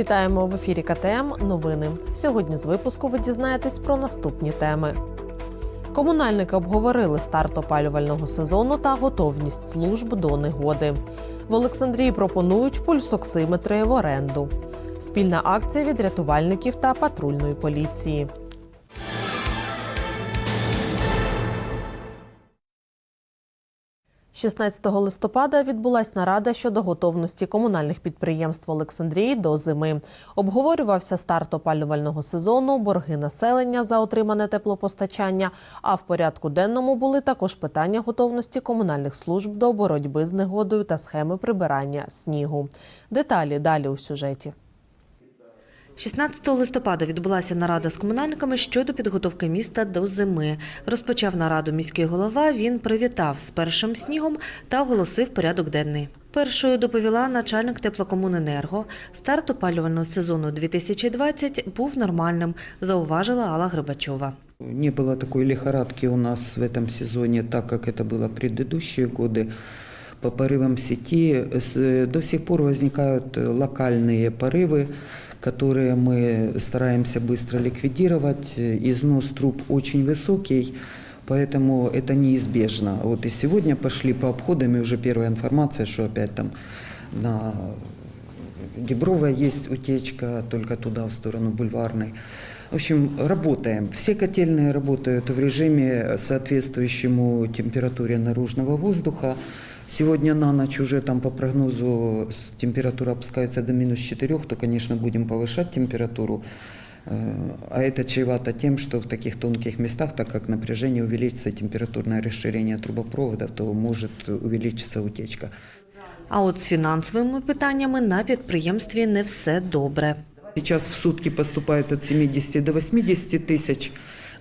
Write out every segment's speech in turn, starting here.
Вітаємо в ефірі КТМ. Новини. Сьогодні з випуску ви дізнаєтесь про наступні теми. Комунальники обговорили старт опалювального сезону та готовність служб до негоди. В Олександрії пропонують пульсоксиметри в оренду. Спільна акція від рятувальників та патрульної поліції. – 16 листопада відбулась нарада щодо готовності комунальних підприємств Олександрії до зими. Обговорювався старт опалювального сезону, борги населення за отримане теплопостачання. А в порядку денному були також питання готовності комунальних служб до боротьби з негодою та схеми прибирання снігу. Деталі далі у сюжеті. 16 листопада відбулася нарада з комунальниками щодо підготовки міста до зими. Розпочав нараду міський голова. Він привітав з першим снігом та оголосив порядок денний. Першою доповіла начальник теплокомуненерго. Старт опалювального сезону 2020 був нормальним, зауважила Алла Грибачова. Не было такой лихорадки у нас в этом сезоне, так как это было в предыдущие годы. По порывам сети с- до сих пор возникают э, локальные порывы, Которые мы стараемся быстро ликвидировать. Износ труб очень высокий, поэтому это неизбежно. Вот и сегодня пошли по обходам, и уже первая информация, что опять там на Дебровая есть утечка только туда, в сторону бульварной. В общем, работаем. Все котельные работают в режиме, соответствующему температуре наружного воздуха. Сегодня на ночь уже там по прогнозу с- температура опускается до минус 4, то, конечно, будем повышать температуру. Э, А это чревато тем, что в таких тонких местах, так как напряжение увеличится, температурное расширение трубопроводов, то может увеличиться утечка. А от з фінансовими питаннями на підприємстві не все добре. Сейчас в сутки поступает от 70 до 80 тысяч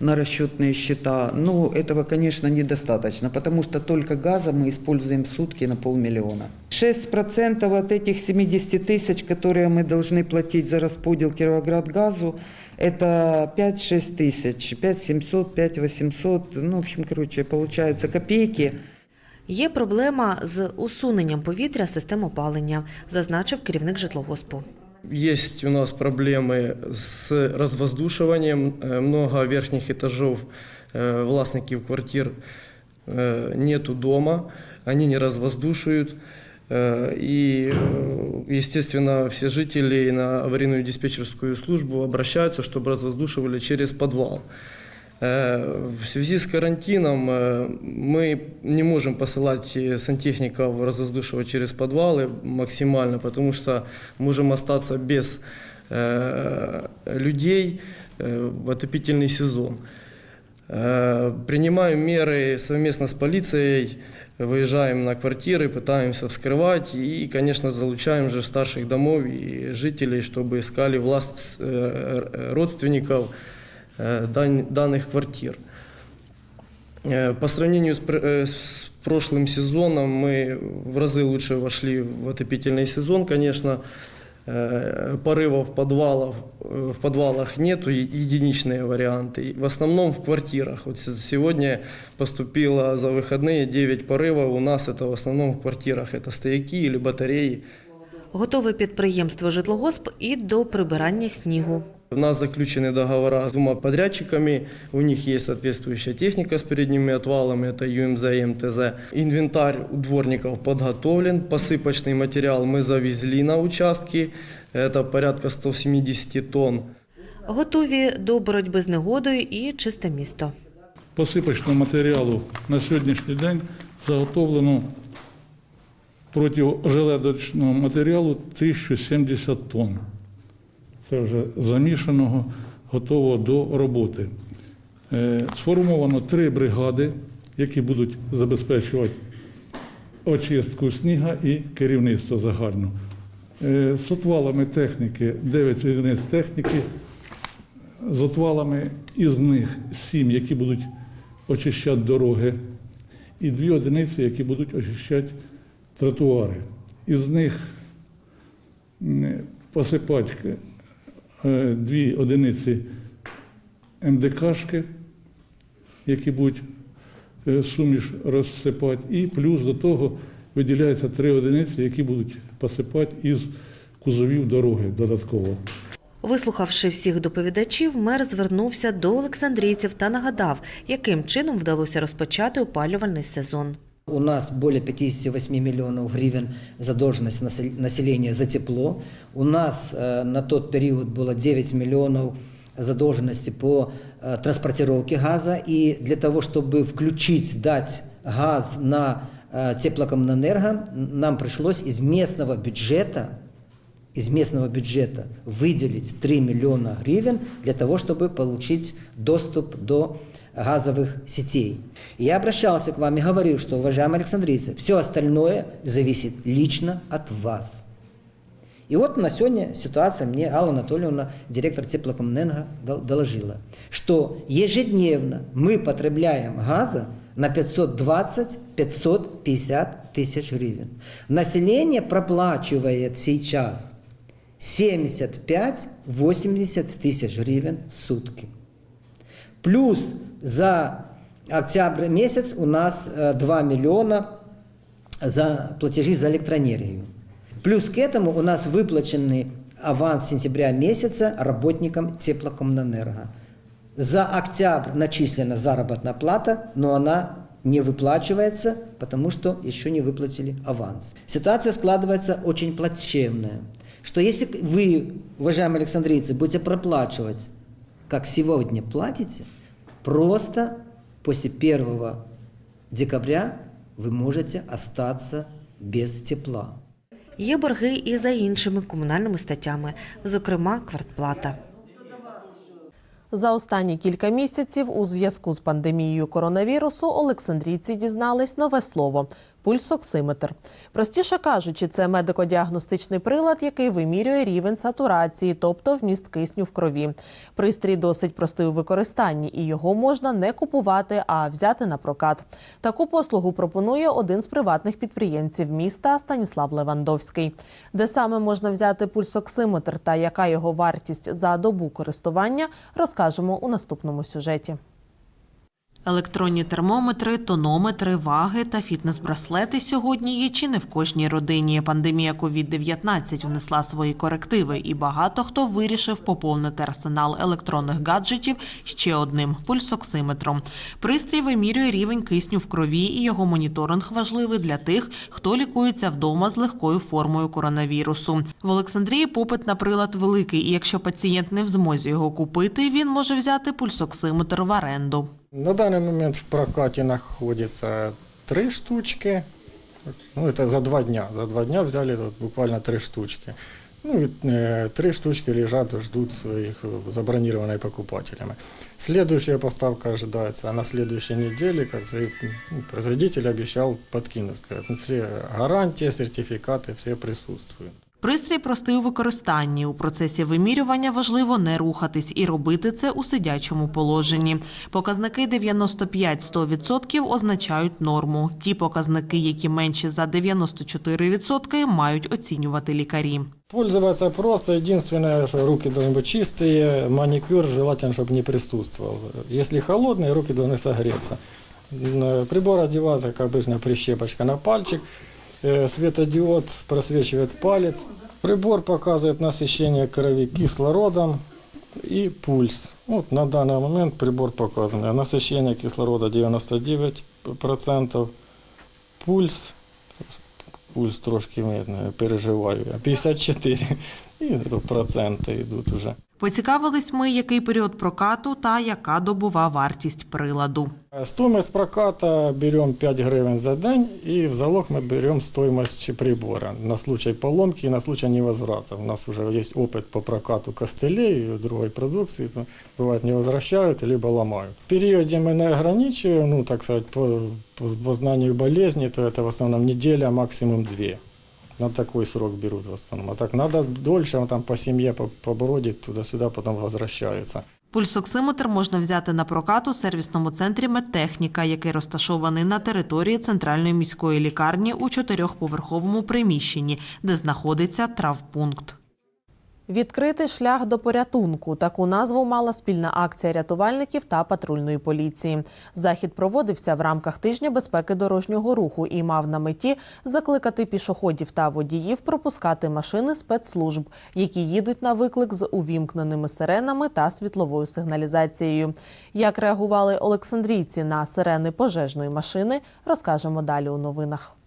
на расчетные счета. Ну, этого, конечно, недостаточно, потому что только газа мы используем в сутки на полмиллиона. 6% от этих 70 тысяч, которые мы должны платить за расподел Кировоград-газу, это 5-6 тысяч, 5 700, 5 800, ну, в общем, короче, получаются копейки. Є проблема з усуненням повітря з систем опалення, зазначив керівник житлогоспу. Есть у нас проблемы с развоздушиванием. Э, Много верхних этажов э, властников квартир э, нету дома, они не развоздушивают. Э, И, э, естественно, все жители на аварийную диспетчерскую службу обращаются, чтобы развоздушивали через подвал. Э, В связи с карантином э, мы не можем посылать э, сантехников развоздушивать через подвалы максимально, потому что можем остаться без людей в отопительный сезон. Принимаем меры совместно с полицией, выезжаем на квартиры, пытаемся вскрывать и, конечно, залучаем же старших домов и жителей, чтобы искали власть родственников данных квартир. Э, По сравнению с, пр- э, с прошлым сезоном мы в разы лучше вошли в отопительный сезон, конечно. Э, Порывов подвалов, э, в подвалах нету, е- единичные варианты. И В основном в квартирах. Вот с- сегодня поступило за выходные 9 порывов. У нас это в основном в квартирах. Это стояки или батареи. Готове підприємство житлогосп і до прибирання снігу. У нас заключены договора с двумя подрядчиками, у них есть соответствующая техника с передними отвалами, это ЮМЗ и МТЗ. Инвентарь у дворников подготовлен, посыпочный материал мы завезли на участки, это порядка 170 тонн. Готові до боротьби з негодою і чисте місто. посипочного матеріалу на сьогоднішній день заготовлено протижеледочного матеріалу 1070 тонн. Це вже замішаного, готового до роботи. Е, Сформовано три бригади, які будуть забезпечувати очистку сніга і керівництво загально. Е, З отвалами техніки 9 одиниць техніки, з отвалами із них сім, які будуть очищати дороги, і дві одиниці, які будуть очищати тротуари. Із них е, дві одиниці МДКшки, які будуть е, суміш розсипати, і плюс до того виділяється три одиниці, які будуть посипати із кузовів дороги додатково. Вислухавши всіх доповідачів, мер звернувся до олександрійців та нагадав, яким чином вдалося розпочати опалювальний сезон. У нас более 58 миллионов гривен задолженность насел- населения за тепло. У нас э, на тот период было 9 миллионов задолженности по э, транспортировке газа. И для того, чтобы включить, дать газ на э, теплокоммунэнерго, нам пришлось из местного бюджета из местного бюджета выделить 3 миллиона гривен для того, чтобы получить доступ до газовых сетей. И я обращался к вам и говорил, что, уважаемые александрийцы, все остальное зависит лично от вас. И вот на сегодня ситуация мне Алла Анатольевна, директор теплокоммунэнерго, дол- доложила, что ежедневно мы потребляем газа на 520-550 тысяч гривен. Население проплачивает сейчас 75-80 тысяч гривен в сутки. Плюс за октябрь месяц у нас э, 2 миллиона за платежи за электроэнергию. Плюс к этому у нас выплаченный аванс сентября месяца работникам теплокоммунэнерго. За октябрь начислена заработная плата, но она не выплачивается, потому что еще не выплатили аванс. Ситуация складывается очень плачевная, что если вы, уважаемые александрийцы, будете проплачивать, как сегодня платите, просто после 1 декабря вы можете остаться без тепла. Є борги і за іншими комунальними статтями, зокрема квартплата. За останні кілька місяців у зв'язку з пандемією коронавірусу олександрійці дізнались нове слово пульсоксиметр. Простіше кажучи, це медико-діагностичний прилад, який вимірює рівень сатурації, тобто вміст кисню в крові. Пристрій досить простий у використанні, і його можна не купувати, а взяти на прокат. Таку послугу пропонує один з приватних підприємців міста Станіслав Левандовський. Де саме можна взяти пульсоксиметр та яка його вартість за добу користування, розкажемо у наступному сюжеті. Електронні термометри, тонометри, ваги та фітнес-браслети сьогодні є чи не в кожній родині. Пандемія COVID-19 внесла свої корективи, і багато хто вирішив поповнити арсенал електронних гаджетів ще одним пульсоксиметром. Пристрій вимірює рівень кисню в крові, і його моніторинг важливий для тих, хто лікується вдома з легкою формою коронавірусу. В Олександрії попит на прилад великий, і якщо пацієнт не в змозі його купити, він може взяти пульсоксиметр в оренду. На данный момент в прокате находится три штучки. Ну, это за два дня. За два дня взяли вот буквально три штучки. Ну, и э, три штучки лежат, ждут своих э, забронированные покупателями. Следующая поставка ожидается на следующей неделе, как за- ну, производитель обещал подкинуть. Сказать, ну, все гарантии, сертификаты, все присутствуют. Пристрій простий у використанні. У процесі вимірювання важливо не рухатись і робити це у сидячому положенні. Показники 95-100% означають норму. Ті показники, які менші за 94%, мають оцінювати лікарі. Пользоваться просто. Единственное, что руки должны быть чистые. Маникюр желательно, чтобы не присутствовал. Если холодные, руки должны согреться. Н- Прибор одевается, как обычно, прищепочка на пальчик. Э, Светодиод просвечивает палец. Прибор показывает насыщение крови кислородом и пульс. Вот на данный момент прибор показывает насыщение кислорода 99%, пульс пульс трошки медно, переживаю. А 54 і проценти йдуть уже. Поцікавились ми, який період прокату та яка добова вартість приладу. Стоимость проката берем 5 гривен за день, и в залог мы берем стоимость прибора на случай поломки и на случай невозврата. У нас уже есть опыт по прокату костылей и другой продукции. То бывает не возвращают, либо ломают. В периоде мы не ограничиваем, ну, так сказать, по, по, по знанию болезни, то это в основном неделя, максимум две. На такой срок берут в основном. А так надо дольше, он там по семье по- побродит туда-сюда, потом возвращается. Пульсоксиметр можна взяти на прокат у сервісному центрі Медтехніка, який розташований на території центральної міської лікарні у чотирьохповерховому приміщенні, де знаходиться травпункт. Відкритий шлях до порятунку. Таку назву мала спільна акція рятувальників та патрульної поліції. Захід проводився в рамках тижня безпеки дорожнього руху і мав на меті закликати пішоходів та водіїв пропускати машини спецслужб, які їдуть на виклик з увімкненими сиренами та світловою сигналізацією. Як реагували олександрійці на сирени пожежної машини, розкажемо далі у новинах.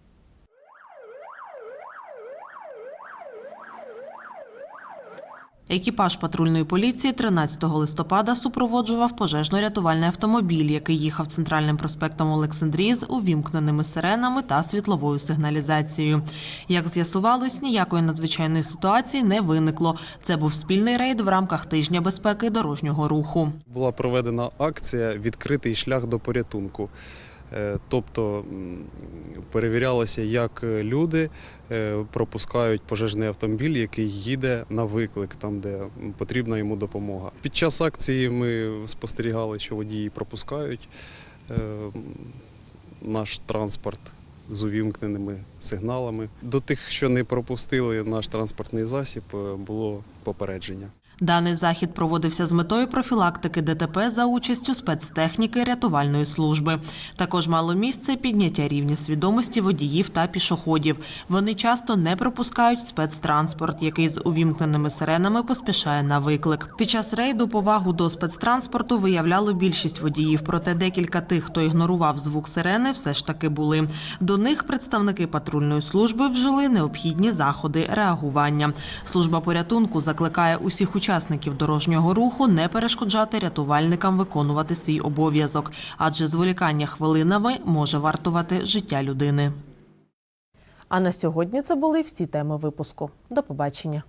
Екіпаж патрульної поліції 13 листопада супроводжував пожежно-рятувальний автомобіль, який їхав центральним проспектом Олександрії з увімкненими сиренами та світловою сигналізацією. Як з'ясувалось, ніякої надзвичайної ситуації не виникло. Це був спільний рейд в рамках тижня безпеки дорожнього руху. була проведена акція Відкритий шлях до порятунку. Е, Тобто перевірялося, як е, люди е, пропускають пожежний автомобіль, який їде на виклик, там де потрібна йому допомога. Під час акції ми спостерігали, що водії пропускають наш транспорт з увімкненими сигналами. До тих, що не пропустили наш транспортний засіб, було попередження. Даний захід проводився з метою профілактики ДТП за участю спецтехніки рятувальної служби. Також мало місце підняття рівня свідомості водіїв та пішоходів. Вони часто не пропускають спецтранспорт, який з увімкненими сиренами поспішає на виклик. Під час рейду повагу до спецтранспорту виявляло більшість водіїв, проте декілька тих, хто ігнорував звук сирени, все ж таки були. До них представники патрульної служби вжили необхідні заходи реагування. Служба порятунку закликає усіх учасників дорожнього руху не перешкоджати рятувальникам виконувати свій обов'язок, адже зволікання хвилинами може вартувати життя людини. А на сьогодні це були всі теми випуску. До побачення.